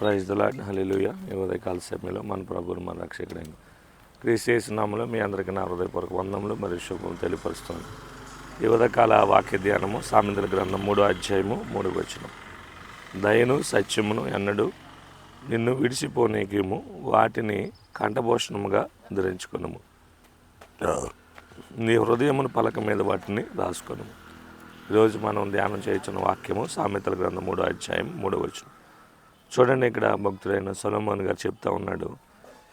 Praise దులాడ్ hallelujah ఈ ఉదయకాల సమయంలో మన ప్రభువులు మన రక్షకుడైన క్రీస్తు నామంలో మీ అందరికీ నా హృదయపూర్వక వందములు మరియు శుభం తెలియపరుస్తాను ఈ ఉదయకాల వాక్య ధ్యానము సామెతల గ్రంథం మూడో అధ్యాయము మూడు వచనం. దయను సత్యమును ఎన్నడు నిన్ను విడిచిపోనేకేము వాటిని కంఠభూషణముగా ధరించుకునము. నీ హృదయమును పలక మీద వాటిని రాసుకొనము ఈరోజు మనం ధ్యానం చేయించిన వాక్యము సామెతల గ్రంథం మూడో అధ్యాయం మూడో వచనం. చూడండి ఇక్కడ భక్తుడైన సొలమాన్ గారు చెప్తా ఉన్నాడు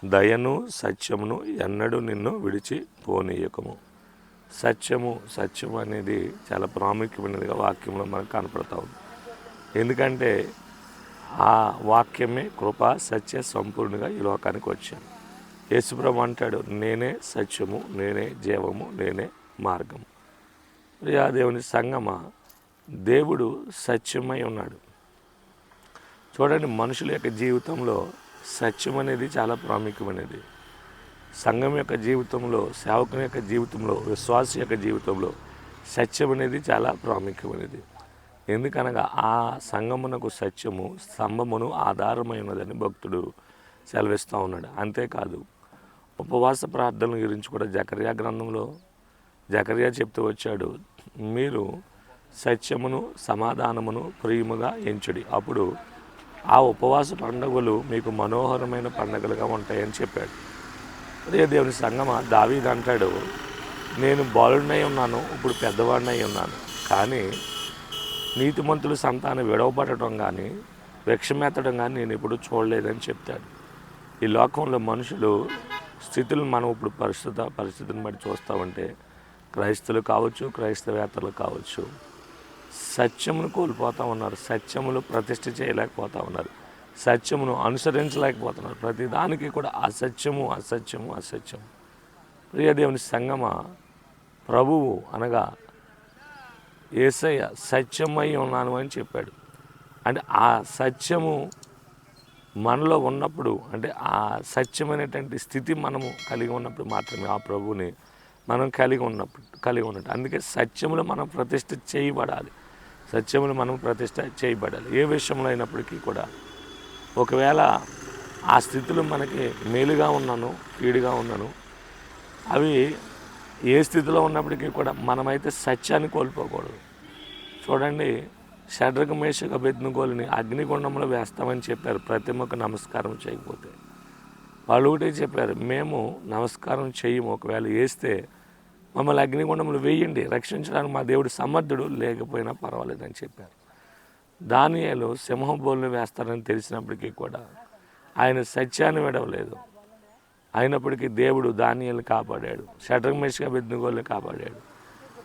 దయను సత్యమును ఎన్నడూ నిన్ను విడిచి పోనీయకము. సత్యము సత్యం అనేది చాలా ప్రాముఖ్యమైనదిగా వాక్యంలో మనకు కనపడతా ఉంది. ఎందుకంటే ఆ వాక్యమే కృప సత్య సంపూర్ణంగా ఈ లోకానికి వచ్చాను. యేసుప్రభు అంటాడు నేనే సత్యము నేనే జీవము నేనే మార్గము. ప్రియా దేవుని సంగమ దేవుడు సత్యమై ఉన్నాడు. చూడండి మనుషుల యొక్క జీవితంలో సత్యం అనేది చాలా ప్రాముఖ్యమైనది. సంఘం యొక్క జీవితంలో సేవకుని యొక్క జీవితంలో విశ్వాస యొక్క జీవితంలో సత్యం అనేది చాలా ప్రాముఖ్యమైనది. ఎందుకనగా ఆ సంగమునకు సత్యము స్తంభమును ఆధారమై ఉన్నదని భక్తుడు సెలవిస్తూ ఉన్నాడు. అంతేకాదు ఉపవాస ప్రార్థనల గురించి కూడా జకర్యా గ్రంథంలో జకర్యా చెప్తూ వచ్చాడు మీరు సత్యమును సమాధానమును ప్రియముగా ఎంచుడి. అప్పుడు ఆ ఉపవాస పండుగలు మీకు మనోహరమైన పండుగలుగా ఉంటాయని చెప్పాడు. అదే దేవుని సంగమ దావీద్ అంటాడు నేను బాలుడినై ఉన్నాను ఇప్పుడు పెద్దవాడినై ఉన్నాను. కానీ నీతిమంతులు సంతానం విడవబడటం కానీ వృక్షమెత్తడం కానీ నేను ఇప్పుడు చూడలేదని చెప్తాడు. ఈ లోకంలో మనుషులు స్థితులు మనం ఇప్పుడు పరిస్థిత పరిస్థితిని బట్టి చూస్తామంటే క్రైస్తవులు కావచ్చు క్రైస్తవేత్తలు కావచ్చు సత్యమును కోల్పోతూ ఉన్నారు. సత్యములు ప్రతిష్ఠ చేయలేకపోతూ ఉన్నారు. సత్యమును అనుసరించలేకపోతున్నారు. ప్రతి దానికి కూడా అసత్యము అసత్యము అసత్యం ప్రియదేవుని సంగమ ప్రభువు అనగా ఏసయ్య సత్యమై ఉన్నాను అని చెప్పాడు. అంటే ఆ సత్యము మనలో ఉన్నప్పుడు అంటే ఆ సత్యమైనటువంటి స్థితి మనము కలిగి ఉన్నప్పుడు మాత్రమే ఆ ప్రభువుని మనం కలిగి ఉన్నప్పుడు కలిగి ఉన్నట్టు. అందుకే సత్యములు మనం ప్రతిష్ఠ చేయబడాలి. సత్యములు మనం ప్రతిష్ట చేయబడాలి. ఏ విషయంలో అయినప్పటికీ కూడా ఒకవేళ ఆ స్థితిలో మనకి మేలుగా ఉన్నాను కీడుగా ఉన్నాను అవి ఏ స్థితిలో ఉన్నప్పటికీ కూడా మనమైతే సత్యాన్ని కోల్పోకూడదు. చూడండి షడ్రక మేషక బెద్నుగోలుని అగ్నిగుండంలో వేస్తామని చెప్పారు. ప్రతిమకు నమస్కారం చేయకపోతే వాళ్ళు ఒకటే చెప్పారు మేము నమస్కారం చేయము. ఒకవేళ వేస్తే మమ్మల్ని అగ్నిగుండంలో వేయండి రక్షించడానికి మా దేవుడు సమర్థుడు లేకపోయినా పర్వాలేదని చెప్పారు. దానియాలు సింహం బోల్ని వేస్తారని తెలిసినప్పటికీ కూడా ఆయన సత్యాన్ని విడవలేదు. అయినప్పటికీ దేవుడు దానియాలు కాపాడాడు షటర్ మెషిగా బెద్దుగోళ్ళు కాపాడాడు.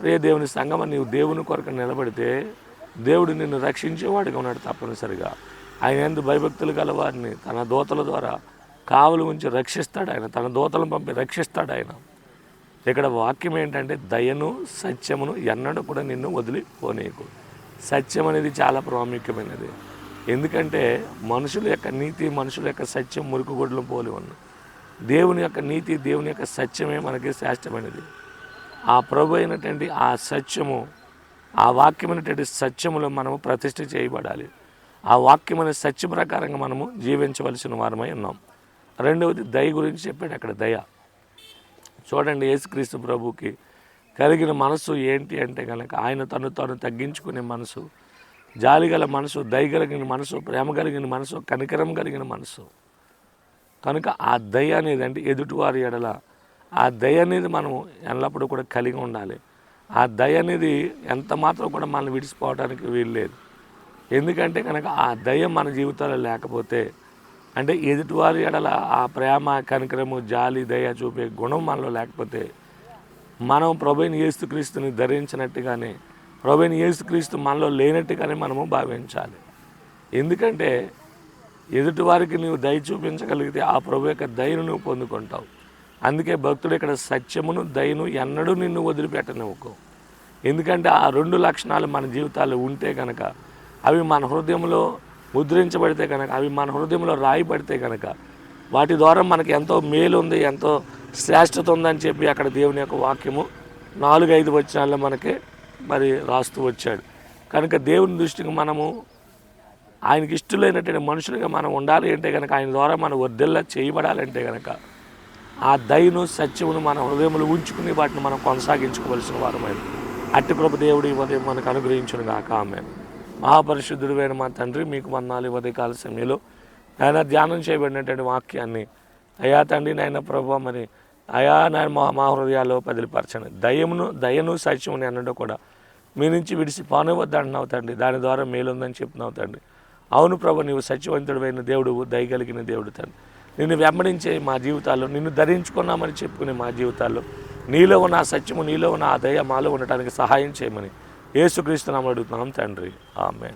రే దేవుని సంగమ నీవు దేవుని కొరకు నిలబడితే దేవుడు నిన్ను రక్షించేవాడిగా ఉన్నాడు తప్పనిసరిగా. ఆయన ఎందు భయభక్తులు గల వారిని తన దోతల ద్వారా కావలు ఉంచి రక్షిస్తాడు ఆయన తన దోతలను పంపి రక్షిస్తాడు ఆయన. ఇక్కడ వాక్యం ఏంటంటే దయను సత్యమును ఎన్నడూ కూడా నిన్ను వదిలిపోనీయకు. సత్యం అనేది చాలా ప్రాముఖ్యమైనది. ఎందుకంటే మనుషుల యొక్క నీతి మనుషుల యొక్క సత్యం మురుకుగొడ్లు పోలి ఉన్నాయి దేవుని యొక్క నీతి దేవుని యొక్క సత్యమే మనకి శ్రేష్టమైనది. ఆ ప్రభు అయినటువంటి ఆ సత్యము ఆ వాక్యమైనటువంటి సత్యములో మనము ప్రతిష్ఠ చేయబడాలి. ఆ వాక్యమైన సత్య ప్రకారంగా మనము జీవించవలసిన వారమై ఉన్నాం. రెండవది దయ గురించి చెప్పాడు అక్కడ దయ. చూడండి యేసుక్రీస్తు ప్రభుకి కలిగిన మనసు ఏంటి అంటే కనుక ఆయన తను తాను తగ్గించుకునే మనసు జాలి గల మనసు దయ కలిగిన మనసు ప్రేమ కలిగిన మనసు కనికరం కలిగిన మనసు. కనుక ఆ దయ అనేది అంటే ఎదుటివారి ఎడల ఆ దయ అనేది మనం ఎల్లప్పుడూ కూడా కలిగి ఉండాలి. ఆ దయ అనేది ఎంత మాత్రం కూడా మనం విడిచిపోవడానికి వీల్లేదు. ఎందుకంటే కనుక ఆ దయ మన జీవితాల్లో లేకపోతే అంటే ఎదుటివారి ఎడల ఆ ప్రేమ కనికరము జాలి దయ చూపే గుణం మనలో లేకపోతే మనం ప్రభుని యేసుక్రీస్తుని ధరించినట్టుగానే ప్రభుని యేసుక్రీస్తు మనలో లేనట్టుగానే మనము భావించాలి. ఎందుకంటే ఎదుటివారికి నీవు దయ చూపించగలిగితే ఆ ప్రభు యొక్క దయను నువ్వు పొందుకుంటావు. అందుకే భక్తుడు ఇక్కడ సత్యమును దయను ఎన్నడూ నిన్ను వదిలిపెట్టనివ్వకు. ఎందుకంటే ఆ రెండు లక్షణాలు మన జీవితాలు ఉంటే కనుక అవి మన హృదయంలో ముద్రించబడితే కనుక అవి మన హృదయంలో రాయబడితే కనుక వాటి ద్వారా మనకి ఎంతో మేలు ఉంది ఎంతో శ్రేష్టత ఉందని చెప్పి అక్కడ దేవుని యొక్క వాక్యము నాలుగు ఐదు వచనాల్లో మనకి మరి రాస్తూ వచ్చాడు. కనుక దేవుని దృష్టికి మనము ఆయనకి ఇష్టలైనటువంటి మనుషులుగా మనం ఉండాలి అంటే కనుక ఆయన ద్వారా మనం వర్ధిల్లా చేయబడాలంటే కనుక ఆ దయను సత్యమును మన హృదయంలో ఉంచుకుని వాటిని మనం కొనసాగించుకోవలసిన వారమైన అట్టి కృప దేవుడి ఉదయం మనకు అనుగ్రహించును గాక ఆమెను. మహాపరిశుద్ధుడైన మా తండ్రి మీకు వందాలు ఇవ్వదే ఉదయకాల సమయంలో. ఆయన ధ్యానం చేయబడినటువంటి వాక్యాన్ని అయా తండ్రి నాయన ప్రభు మరి అయా నాయన మా మా హృదయాల్లో పదిలిపరచండి. దయమును దయను సత్యముని అన్నట్టు కూడా మీ నుంచి విడిసి పానవద్దు అంటున్నావు తండ్రి. దాని ద్వారా మేలుందని చెప్తున్నావు తండ్రి. అవును ప్రభు నీవు సత్యవంతుడైన దేవుడు దయగలిగిన దేవుడు తండ్రి. నిన్ను వెంబడించే మా జీవితాల్లో నిన్ను ధరించుకున్నామని చెప్పుకునే మా జీవితాల్లో నీలో ఉన్న ఆ సత్యము నీలో ఉన్న ఆ దయ మాలో ఉండటానికి సహాయం చేయమని యేసుక్రీస్తు నామమున అడుగుతున్నాం తండ్రి. ఆమె